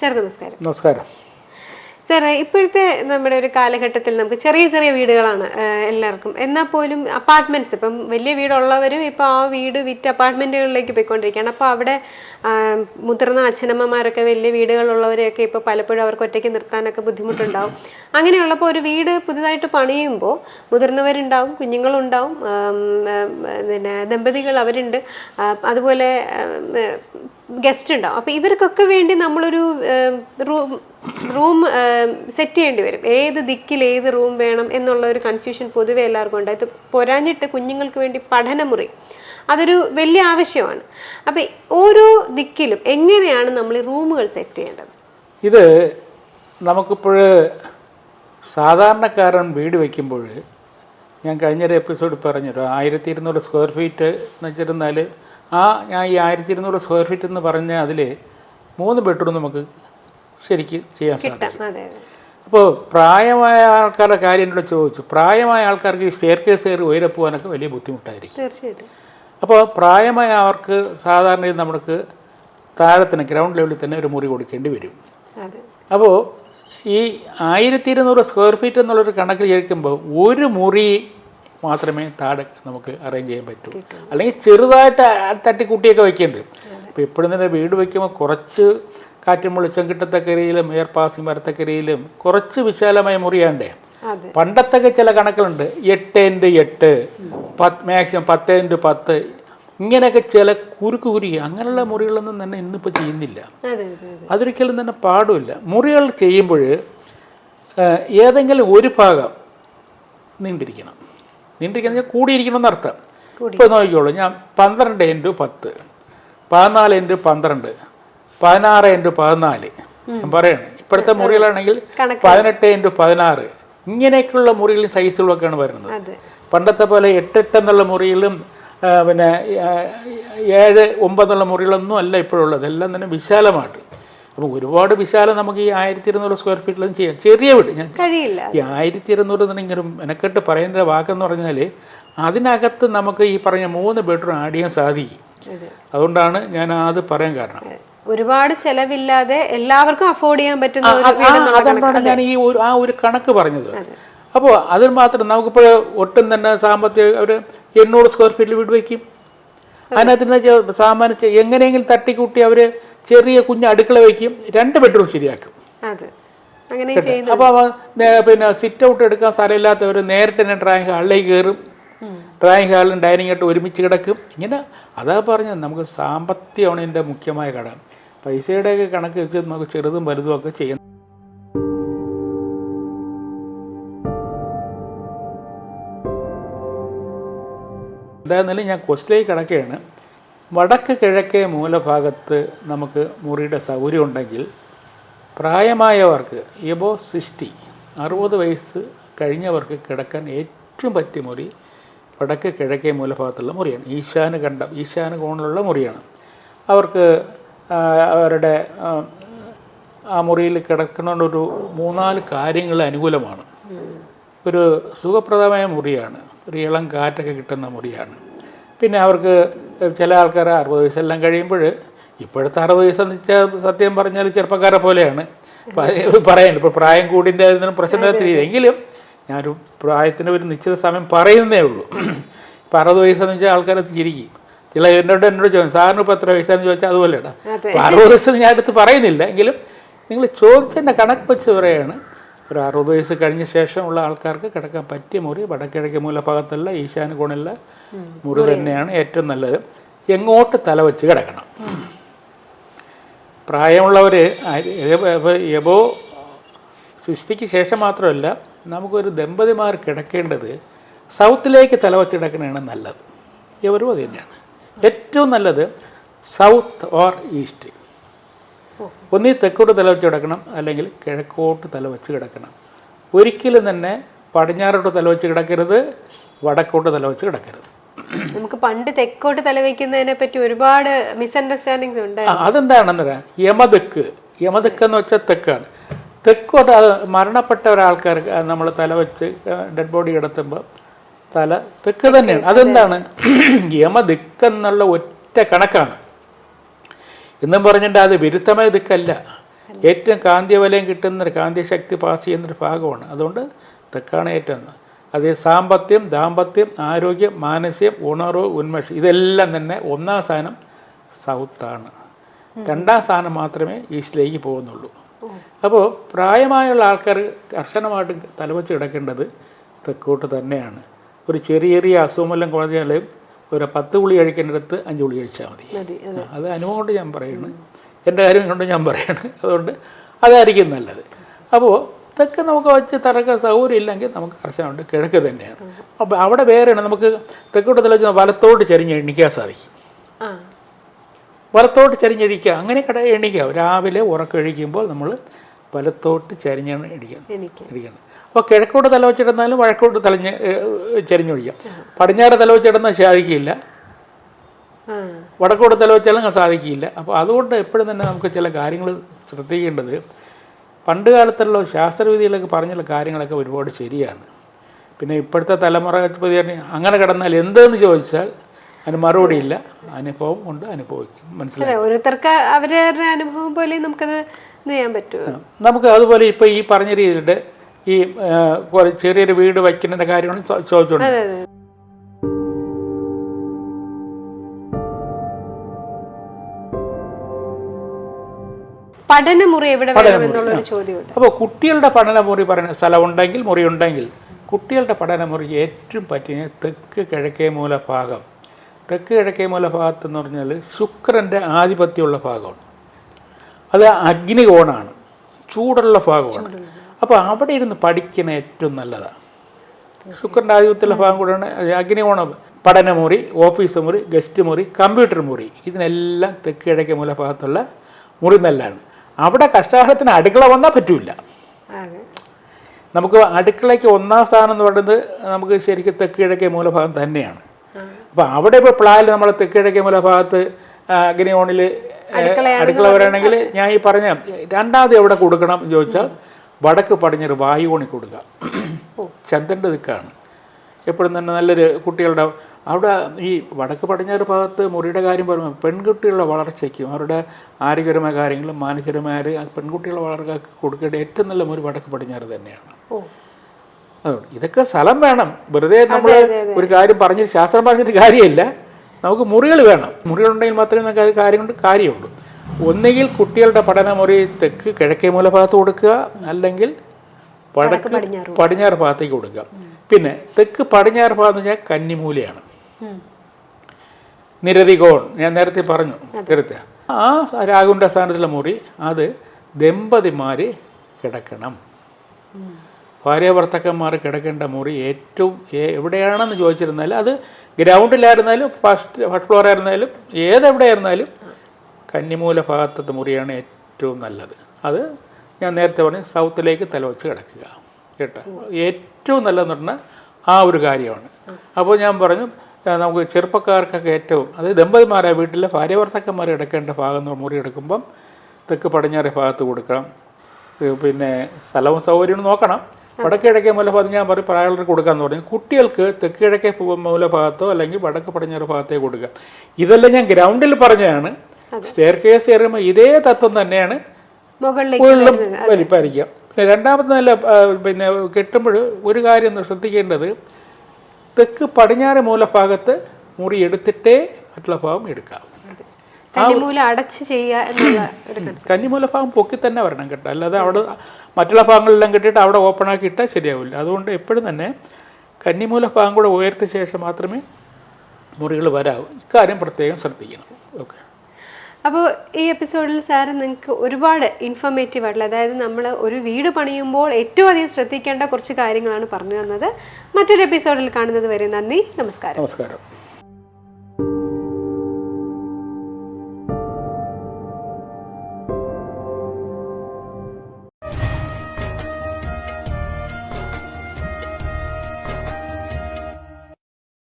Sir നമസ്കാരം. നമസ്കാരം. Sir ഇപ്പോഴത്തെ നമ്മുടെ ഒരു കാലഘട്ടത്തിൽ നമുക്ക് ചെറിയ ചെറിയ വീടുകളാണ് എല്ലാവർക്കും. എന്നാൽ പോലും അപ്പാർട്ട്മെന്റ്സ് ഇപ്പം വലിയ വീടുള്ളവരും ഇപ്പോൾ ആ വീട് വിറ്റ് അപ്പാർട്ട്മെന്റുകളിലേക്ക് പോയിക്കൊണ്ടിരിക്കുകയാണ്. അപ്പോൾ അവിടെ മുതിർന്ന അച്ഛനമ്മമാരൊക്കെ വലിയ വീടുകളുള്ളവരെയൊക്കെ ഇപ്പോൾ പലപ്പോഴും അവർക്ക് ഒറ്റയ്ക്ക് നിർത്താനൊക്കെ ബുദ്ധിമുട്ടുണ്ടാവും. അങ്ങനെയുള്ളപ്പോൾ ഒരു വീട് പുതുതായിട്ട് പണിയുമ്പോൾ മുതിർന്നവരുണ്ടാവും കുഞ്ഞുങ്ങളുണ്ടാവും പിന്നെ ദമ്പതികൾ അവരുണ്ട്. അതുപോലെ ഗസ്റ്റ് ഉണ്ടാവും അപ്പോൾ ഇവർക്കൊക്കെ വേണ്ടി നമ്മളൊരു റൂം റൂം സെറ്റ് ചെയ്യേണ്ടി വരും. ഏത് ദിക്കിൽ ഏത് റൂം വേണം എന്നുള്ള ഒരു കൺഫ്യൂഷൻ പൊതുവേ എല്ലാവർക്കും ഉണ്ട്. ഇത് പൊരാഞ്ഞിട്ട് കുഞ്ഞുങ്ങൾക്ക് വേണ്ടി പഠനമുറി. അതൊരു വലിയ ആവശ്യമാണ്. അപ്പം ഓരോ ദിക്കിലും എങ്ങനെയാണ് നമ്മൾ റൂമുകൾ സെറ്റ് ചെയ്യേണ്ടത്? ഇത് നമുക്കിപ്പോൾ സാധാരണക്കാരൻ വീട് വയ്ക്കുമ്പോൾ ഞാൻ കഴിഞ്ഞൊരു എപ്പിസോഡ് പറഞ്ഞു ആയിരത്തി ഇരുന്നൂറ് സ്ക്വയർ ഫീറ്റ് എന്ന് വെച്ചിരുന്നാൽ ആ ഞാൻ ഈ ആയിരത്തി ഇരുന്നൂറ് സ്ക്വയർ ഫീറ്റ് എന്ന് പറഞ്ഞ അതിൽ മൂന്ന് ബെഡ്റൂം നമുക്ക് ശരിക്ക് ചെയ്യാൻ സാധിക്കും. അപ്പോൾ പ്രായമായ ആൾക്കാരുടെ കാര്യം എന്നോട് ചോദിച്ചു. പ്രായമായ ആൾക്കാർക്ക് ഈ സ്റ്റെയർ കേസ് കയറി ഉയരെ പോകാനൊക്കെ വലിയ ബുദ്ധിമുട്ടായിരിക്കും. അപ്പോൾ പ്രായമായ അവർക്ക് സാധാരണ നമുക്ക് താഴത്തിന് ഗ്രൗണ്ട് ലെവലിൽ തന്നെ ഒരു മുറി കൊടുക്കേണ്ടി വരും. അപ്പോൾ ഈ ആയിരത്തി ഇരുന്നൂറ് സ്ക്വയർ ഫീറ്റ് എന്നുള്ളൊരു കണക്കിൽ ചേർക്കുമ്പോൾ ഒരു മുറി മാത്രമേ താട് നമുക്ക് അറേഞ്ച് ചെയ്യാൻ പറ്റൂ. അല്ലെങ്കിൽ ചെറുതായിട്ട് തട്ടിക്കൂട്ടിയൊക്കെ വയ്ക്കേണ്ടി അപ്പോൾ എപ്പോഴും തന്നെ വീട് വയ്ക്കുമ്പോൾ കുറച്ച് കാറ്റും വെളിച്ചം കിട്ടത്തക്കരയിലും പാസിങ് വരത്തക്ക കുറച്ച് വിശാലമായ മുറിയാണ്ടേ. പണ്ടത്തൊക്കെ ചില കണക്കുകളുണ്ട്. എട്ട് ഇന്റു എട്ട് പത്ത് മാക്സിമം പത്ത് ഇന്റു പത്ത്. ഇങ്ങനെയൊക്കെ ചില കുരുക്ക് കുരുക്കി. അങ്ങനെയുള്ള മുറികളൊന്നും തന്നെ ഇന്നിപ്പോൾ ചെയ്യുന്നില്ല. അതെ അതെ അതെ. അതൊരിക്കലും തന്നെ പാടുമില്ല. മുറികൾ ചെയ്യുമ്പോൾ ഏതെങ്കിലും ഒരു ഭാഗം നീണ്ടിരിക്കണം. നീണ്ടിരിക്കണം എന്ന് അർത്ഥം ഇപ്പോൾ നോക്കിക്കോളൂ ഞാൻ പന്ത്രണ്ട് ഇന്റു പത്ത് പതിനാല് ഇന്റു പന്ത്രണ്ട് പതിനാറ് ഇന്റു പതിനാല്. ഞാൻ പറയാണ് ഇപ്പോഴത്തെ മുറികളാണെങ്കിൽ. പതിനെട്ട് ഇന്റു പതിനാറ് ഇങ്ങനെയൊക്കെയുള്ള മുറികളും സൈസുകളൊക്കെയാണ് വരുന്നത്. പണ്ടത്തെ പോലെ എട്ടെട്ട് എന്നുള്ള മുറിയിലും പിന്നെ ഏഴ് ഒമ്പതെന്നുള്ള മുറികളൊന്നും അല്ല ഇപ്പോഴുള്ളത് എല്ലാം തന്നെ വിശാലമായിട്ട്. അപ്പോൾ ഒരുപാട് വിശാലം നമുക്ക് ഈ ആയിരത്തി ഇരുന്നൂറ് സ്ക്വയർ ഫീറ്റിലും ചെയ്യാം. ചെറിയ വീട്. ഞാൻ കഴിയില്ല. ഈ ആയിരത്തി ഇരുന്നൂറ് എന്നിങ്ങനെ മെനക്കെട്ട് പറയുന്ന വാക്കെന്ന് പറഞ്ഞാൽ അതിനകത്ത് നമുക്ക് ഈ പറഞ്ഞ മൂന്ന് ബെഡ്റൂം ആഡ് ചെയ്യാൻ സാധിക്കും. അതുകൊണ്ടാണ് ഞാൻ അത് പറയാൻ കാരണം. ഒരുപാട് ചെലവില്ലാതെ എല്ലാവർക്കും അഫോർഡ് ചെയ്യാൻ പറ്റുന്ന അതുകൊണ്ടാണ് ഞാൻ ഈ ഒരു ആ ഒരു കണക്ക് പറഞ്ഞത്. അപ്പോൾ അതിൽ മാത്രം നമുക്കിപ്പോൾ ഒട്ടും തന്നെ സാമ്പത്തിക ഒരു എണ്ണൂറ് സ്ക്വയർ ഫീറ്റിൽ വീട് വയ്ക്കും. അതിനകത്ത് സാമാന്യ എങ്ങനെയെങ്കിലും തട്ടിക്കൂട്ടി അവർ ചെറിയ കുഞ്ഞ് അടുക്കള വയ്ക്കും രണ്ട് ബെഡ്റൂം ശരിയാക്കും. അവ പിന്നെ സിറ്റ് ഔട്ട് എടുക്കാൻ സ്ഥലമില്ലാത്തവർ നേരിട്ട് തന്നെ ഡ്രായിങ് ഹാളിലേക്ക് കയറും. ഡ്രായിങ് ഹാളിലും ഡൈനിങ് ആയിട്ട് ഒരുമിച്ച് കിടക്കും. ഇങ്ങനെ അതാ പറഞ്ഞത് നമുക്ക് സാമ്പത്തികമാണ് ഇതിന്റെ മുഖ്യമായ ഘടകം പൈസയുടെയൊക്കെ കണക്ക് വെച്ച് നമുക്ക് ചെറുതും വലുതും ഒക്കെ ചെയ്യുന്നു എന്തായിരുന്നാലും ഞാൻ ക്വസ്റ്റിലേക്ക് കിടക്കുകയാണ്. വടക്ക് കിഴക്കേ മൂലഭാഗത്ത് നമുക്ക് മുറിയുടെ സൗകര്യം ഉണ്ടെങ്കിൽ പ്രായമായവർക്ക് എബോ സിക്സ്റ്റി അറുപത് വയസ്സ് കഴിഞ്ഞവർക്ക് കിടക്കാൻ ഏറ്റവും പറ്റിയ മുറി വടക്ക് കിഴക്കേ മൂലഭാഗത്തുള്ള മുറിയാണ്. ഈശാന് കണ്ടം ഈശാന് കോണിലുള്ള മുറിയാണ്. അവർക്ക് അവരുടെ ആ, മുറിയിൽ കിടക്കുന്നതുകൊണ്ടൊരു മൂന്നാൽ കാര്യങ്ങൾ അനുകൂലമാണ്. ഒരു സുഖപ്രദമായ മുറിയാണ്. ഒരു ഇളം കാറ്റൊക്കെ കിട്ടുന്ന മുറിയാണ്. പിന്നെ അവർക്ക് ചില ആൾക്കാർ അറുപത് വയസ്സെല്ലാം കഴിയുമ്പോൾ ഇപ്പോഴത്തെ അറുപത് വയസ്സെന്ന് വെച്ചാൽ സത്യം പറഞ്ഞാൽ ചെറുപ്പക്കാരെ പോലെയാണ്. പറയാൻ ഇപ്പോൾ പ്രായം കൂടിന്റെ അതിന് പ്രശ്നത്തില്ല എങ്കിലും ഞാനൊരു പ്രായത്തിന് ഒരു നിശ്ചിത സമയം പറയുന്നേ ഉള്ളൂ. ഇപ്പം അറുപത് വയസ്സെന്ന് വെച്ചാൽ ആൾക്കാരെ ചിരിക്കും. ചില എന്നോട് എന്നോട് ചോദിക്കും സാറിന് ഇപ്പോൾ എത്ര വയസ്സാന്ന് ചോദിച്ചാൽ അതുപോലെയാണ്. അപ്പോൾ അറുപത് വയസ്സെന്ന് ഞാൻ അടുത്ത് പറയുന്നില്ല. എങ്കിലും നിങ്ങൾ ചോദിച്ചതിന്റെ കണക്ക് വെച്ച് പറയുകയാണ് ഒരു അറുപത് വയസ്സ് കഴിഞ്ഞ ശേഷമുള്ള ആൾക്കാർക്ക് കിടക്കാൻ പറ്റിയ മുറി വടക്കിഴക്ക് മൂലഭാഗത്തുള്ള ഈശാന കോണുള്ള മുറി തന്നെയാണ് ഏറ്റവും നല്ലത്. എങ്ങോട്ട് തല വെച്ച് കിടക്കണം പ്രായമുള്ളവർ എബോ സൃഷ്ടിക്ക് ശേഷം മാത്രമല്ല നമുക്കൊരു ദമ്പതിമാർ കിടക്കേണ്ടത് സൗത്തിലേക്ക് തല വെച്ച് കിടക്കണതാണ് നല്ലത്. എവരും അത് തന്നെയാണ്. ഏറ്റവും നല്ലത് സൗത്ത് ഓർ ഈസ്റ്റ്. ഒന്നീ തെക്കോട്ട് തല വെച്ച് കിടക്കണം അല്ലെങ്കിൽ കിഴക്കോട്ട് തല വെച്ച് കിടക്കണം. ഒരിക്കലും തന്നെ പടിഞ്ഞാറോട്ട് തല വെച്ച് കിടക്കരുത് വടക്കോട്ട് തല വെച്ച് കിടക്കരുത്. നമുക്ക് പണ്ട് തെക്കോട്ട് തലവെക്കുന്നതിനെ പറ്റി ഒരുപാട് മിസ്അണ്ടർസ്റ്റാൻഡിങ്സ് ഉണ്ട്. അതെന്താണെന്ന് പറയാം യമതെക്ക് യമതെക്ക് എന്ന് വെച്ചാൽ തെക്കാണ്. തെക്കോട്ട് അത് മരണപ്പെട്ട ഒരാൾക്കാർക്ക് നമ്മൾ തല വെച്ച് ഡെഡ് ബോഡി കിടത്തുമ്പോൾ തല തെക്ക് തന്നെയാണ്. അതെന്താണ്? യമദിക്ക് എന്നുള്ള ഒറ്റ കണക്കാണ്. എന്നും പറഞ്ഞിട്ട് അത് വിരുദ്ധമായ ദിക്കല്ല. ഏറ്റവും കാന്തിവലയം കിട്ടുന്ന ഒരു കാന്തിശക്തി പാസ് ചെയ്യുന്നൊരു ഭാഗമാണ്. അതുകൊണ്ട് തെക്കാണ് ഏറ്റവും. അത് സാമ്പത്യം ദാമ്പത്യം ആരോഗ്യം മാനസികം ഉണർവ് ഉന്മേഷം ഇതെല്ലാം തന്നെ ഒന്നാം സ്ഥാനം സൗത്താണ്. രണ്ടാം സ്ഥാനം മാത്രമേ ഈസ്റ്റിലേക്ക് പോകുന്നുള്ളൂ. അപ്പോൾ പ്രായമായുള്ള ആൾക്കാർ കർശനമായിട്ട് തലവച്ച് കിടക്കേണ്ടത് തെക്കോട്ട് തന്നെയാണ്. ഒരു ചെറിയ ചെറിയ അസുഖമെല്ലാം കുറഞ്ഞാൽ ഒരു പത്ത് ഗുളി കഴിക്കേണ്ടടുത്ത് അഞ്ച് ഗുളി കഴിച്ചാൽ മതി. അത്. അനുഭവം കൊണ്ട് ഞാൻ പറയുന്നു എന്റെ കാര്യം കൊണ്ട് ഞാൻ പറയാണ്. അതുകൊണ്ട് അതായിരിക്കും നല്ലത്. അപ്പോൾ ഇതൊക്കെ നമുക്ക് വെച്ച് തറക്കാൻ സൗകര്യം ഇല്ലെങ്കിൽ നമുക്ക് കർശനമുണ്ട് കിഴക്ക് തന്നെയാണ്. അപ്പോൾ അവിടെ വേറെയാണ് നമുക്ക് തെക്കോട്ട് വെച്ച് വലത്തോട്ട് ചരിഞ്ഞ് എണ്ണിക്കാൻ സാധിക്കും. വലത്തോട്ട് ചരിഞ്ഞെഴിക്കുക അങ്ങനെ കട എണ്ണിക്കുക. രാവിലെ ഉറക്കഴിക്കുമ്പോൾ നമ്മൾ വലത്തോട്ട് ചരിഞ്ഞാണ് എണിക്കുക. ഇരിക്കണം അപ്പോൾ കിഴക്കോട്ട് തല വെച്ചിടുന്നാലും വഴക്കോട്ട് തലഞ്ഞ് ചെരിഞ്ഞൊഴിക്കാം പടിഞ്ഞാറ് തല വെച്ചിടുന്നാൽ സാധിക്കില്ല വടക്കോട്ട് തല വെച്ചാലും സാധിക്കില്ല. അപ്പോൾ അതുകൊണ്ട് എപ്പോഴും തന്നെ നമുക്ക് ചില കാര്യങ്ങൾ ശ്രദ്ധിക്കേണ്ടത് പണ്ട് കാലത്തുള്ള ശാസ്ത്രവിധികളൊക്കെ പറഞ്ഞുള്ള കാര്യങ്ങളൊക്കെ ഒരുപാട് ശരിയാണ്. പിന്നെ ഇപ്പോഴത്തെ തലമുറ അങ്ങനെ കിടന്നാൽ എന്തെന്ന് ചോദിച്ചാൽ അതിന് മറുപടിയില്ല അനുഭവം കൊണ്ട് അനുഭവിക്കും. മനസ്സിലായി? ഓരോരുത്തർക്ക് അവരുടെ അനുഭവം പോലെ നമുക്കത് ചെയ്യാൻ പറ്റുമോ? നമുക്ക് അതുപോലെ ഇപ്പോൾ ഈ പറഞ്ഞ രീതിയിലുണ്ട്. ഈ ചെറിയൊരു വീട് വയ്ക്കുന്നതിന്റെ കാര്യമാണ് ചോ- ചോദിച്ചുകൊണ്ട് അതെ അതെ. പഠനമുറി എവിടെ ചോദ്യമുണ്ട്. അപ്പോൾ കുട്ടികളുടെ പഠനമുറി പറയുന്ന സ്ഥലമുണ്ടെങ്കിൽ മുറി ഉണ്ടെങ്കിൽ കുട്ടികളുടെ പഠനമുറി ഏറ്റവും പറ്റിയ തെക്ക് കിഴക്കേ മൂലഭാഗം. തെക്ക് കിഴക്കേ മൂലഭാഗത്ത് എന്ന് പറഞ്ഞാൽ ശുക്രന്റെ ആധിപത്യമുള്ള ഭാഗമാണ്. അത് അഗ്നികോണാണ്. ചൂടുള്ള ഭാഗമാണ്. അപ്പോൾ അവിടെ ഇരുന്ന് പഠിക്കണ ഏറ്റവും നല്ലതാണ് ശുക്രന്റെ ആധിപത്യത്തിലെ ഭാഗം കൂടെയാണ് അഗ്നികോണ പഠനമുറി ഓഫീസ് മുറി ഗസ്റ്റ് മുറി കമ്പ്യൂട്ടർ മുറി ഇതിനെല്ലാം തെക്ക് കിഴക്കേ മൂലഭാഗത്തുള്ള മുറി നല്ലതാണ് അവിടെ കഷ്ടാഹാരത്തിന് അടുക്കള വന്നാൽ പറ്റൂല നമുക്ക് അടുക്കളയ്ക്ക് ഒന്നാം സ്ഥാനം എന്ന് പറയുന്നത് നമുക്ക് ശരിക്കും തെക്ക് കിഴക്കേ മൂലഭാഗം തന്നെയാണ്. അപ്പോൾ അവിടെ ഇപ്പോൾ പ്ലാനിൽ നമ്മൾ തെക്ക് കിഴക്കേ മൂലഭാഗത്ത് അഗ്നി അഗ്നികോണിൽ അടുക്കള വരാണെങ്കിൽ ഞാൻ ഈ പറഞ്ഞ രണ്ടാമത് എവിടെ കൊടുക്കണം എന്ന് ചോദിച്ചാൽ വടക്ക് പടിഞ്ഞൊരു വായുകോണി കൊടുക്കുക. ചന്ദ്രന്റെ ദിക്കാണ്. എപ്പോഴും തന്നെ നല്ലൊരു കുട്ടികളുടെ അവിടെ ഈ വടക്ക് പടിഞ്ഞാറ് ഭാഗത്ത് മുറിയുടെ കാര്യം പറയുമ്പോൾ പെൺകുട്ടികളുടെ വളർച്ചയ്ക്കും അവരുടെ ആരോഗ്യപരമായ കാര്യങ്ങളും മാനസികമായ പെൺകുട്ടികളുടെ വളർച്ചയ്ക്ക് കൊടുക്കേണ്ട ഏറ്റവും നല്ല മുറി വടക്ക് പടിഞ്ഞാറ് തന്നെയാണ്. അതുകൊണ്ട് ഇതൊക്കെ സ്ഥലം വേണം. വെറുതെ നമ്മൾ ഒരു കാര്യം പറഞ്ഞ് ശാസ്ത്രം പറഞ്ഞിട്ട് കാര്യമില്ല. നമുക്ക് മുറികൾ വേണം. മുറികളുണ്ടെങ്കിൽ മാത്രമേ നമുക്ക് അത് കാര്യം കൊണ്ട് കാര്യമുള്ളൂ. ഒന്നുകിൽ കുട്ടികളുടെ പഠനമുറി തെക്ക് കിഴക്കേ മൂലഭാഗത്ത് കൊടുക്കുക അല്ലെങ്കിൽ വടക്ക് പടിഞ്ഞാറ് ഭാഗത്തേക്ക് കൊടുക്കുക. പിന്നെ തെക്ക് പടിഞ്ഞാറ് ഭാഗം എന്ന് പറഞ്ഞാൽ കന്നിമൂലയാണ്. നിരതി നിരതികോൺ ഞാൻ നേരത്തെ പറഞ്ഞു നേരത്തെ ആ രാഹുവിന്റെ സ്ഥാനത്തുള്ള മുറി അത് ദമ്പതിമാർ കിടക്കണം. ഭാര്യ ഭർത്തക്കന്മാർ കിടക്കേണ്ട മുറി ഏറ്റവും എവിടെയാണെന്ന് ചോദിച്ചിരുന്നാലും അത് ഗ്രൗണ്ടിലായിരുന്നാലും ഫസ്റ്റ് ഫസ്റ്റ് ഫ്ലോർ ആയിരുന്നാലും ഏതെവിടെയായിരുന്നാലും കന്നിമൂല ഭാഗത്തത്തെ മുറിയാണ് ഏറ്റവും നല്ലത്. അത് ഞാൻ നേരത്തെ പറഞ്ഞ സൗത്തിലേക്ക് തലവച്ച് കിടക്കുക. കേട്ടോ? ഏറ്റവും നല്ലതെന്ന് പറഞ്ഞാൽ ആ ഒരു കാര്യമാണ്. അപ്പോൾ ഞാൻ പറഞ്ഞു നമുക്ക് ചെറുപ്പക്കാർക്കൊക്കെ ഏറ്റവും അത് ദമ്പതിമാരായ വീട്ടിലെ ഭാര്യവർത്തക്കന്മാർ എടുക്കേണ്ട ഭാഗം മുറി എടുക്കുമ്പം തെക്ക് പടിഞ്ഞാറ് ഭാഗത്ത് കൊടുക്കണം. പിന്നെ സ്ഥലവും സൗകര്യവും നോക്കണം. വടക്ക് കിഴക്കേ മൂലഭാഗത്ത് ഞാൻ പറയും പ്രായമുള്ളവർക്ക് കൊടുക്കാമെന്ന് പറഞ്ഞു. കുട്ടികൾക്ക് തെക്ക് കിഴക്കേ മൂലഭാഗത്തോ അല്ലെങ്കിൽ വടക്ക് പടിഞ്ഞാറ് ഭാഗത്തേ കൊടുക്കുക. ഇതെല്ലാം ഞാൻ ഗ്രൗണ്ടിൽ പറഞ്ഞതാണ്. സ്റ്റെയർ കേസ് കയറുമ്പോൾ ഇതേ തത്വം തന്നെയാണ് മുകളിലും വലിപ്പായിരിക്കുക. പിന്നെ രണ്ടാമത്തെ നല്ല പിന്നെ കെട്ടുമ്പോൾ ഒരു കാര്യം ശ്രദ്ധിക്കേണ്ടത് തെക്ക് പടിഞ്ഞാറ് മൂലഭാഗത്ത് മുറി എടുത്തിട്ടേ മറ്റുള്ള ഭാഗം എടുക്കാം. കന്നിമൂല ഭാഗം പൊക്കി തന്നെ വരണം കേട്ടോ. അല്ലാതെ അവിടെ മറ്റുള്ള ഭാഗങ്ങളെല്ലാം കിട്ടിയിട്ട് അവിടെ ഓപ്പൺ ആക്കി ഇട്ടാൽ ശരിയാവില്ല. അതുകൊണ്ട് എപ്പോഴും തന്നെ കന്നിമൂല ഭാഗം കൂടെ ഉയർത്തിയ ശേഷം മാത്രമേ മുറികൾ വരാവൂ. ഇക്കാര്യം പ്രത്യേകം ശ്രദ്ധിക്കണം. ഓക്കെ. അപ്പോൾ ഈ എപ്പിസോഡിൽ സാറ് നിങ്ങൾക്ക് ഒരുപാട് ഇൻഫോർമേറ്റീവ് ആയിട്ടുള്ള അതായത് നമ്മൾ ഒരു വീട് പണിയുമ്പോൾ ഏറ്റവും അധികം ശ്രദ്ധിക്കേണ്ട കുറച്ച് കാര്യങ്ങളാണ് പറഞ്ഞു തന്നത്. മറ്റൊരു എപ്പിസോഡിൽ കാണുന്നത് വരെ നന്ദി നമസ്കാരം. നമസ്കാരം.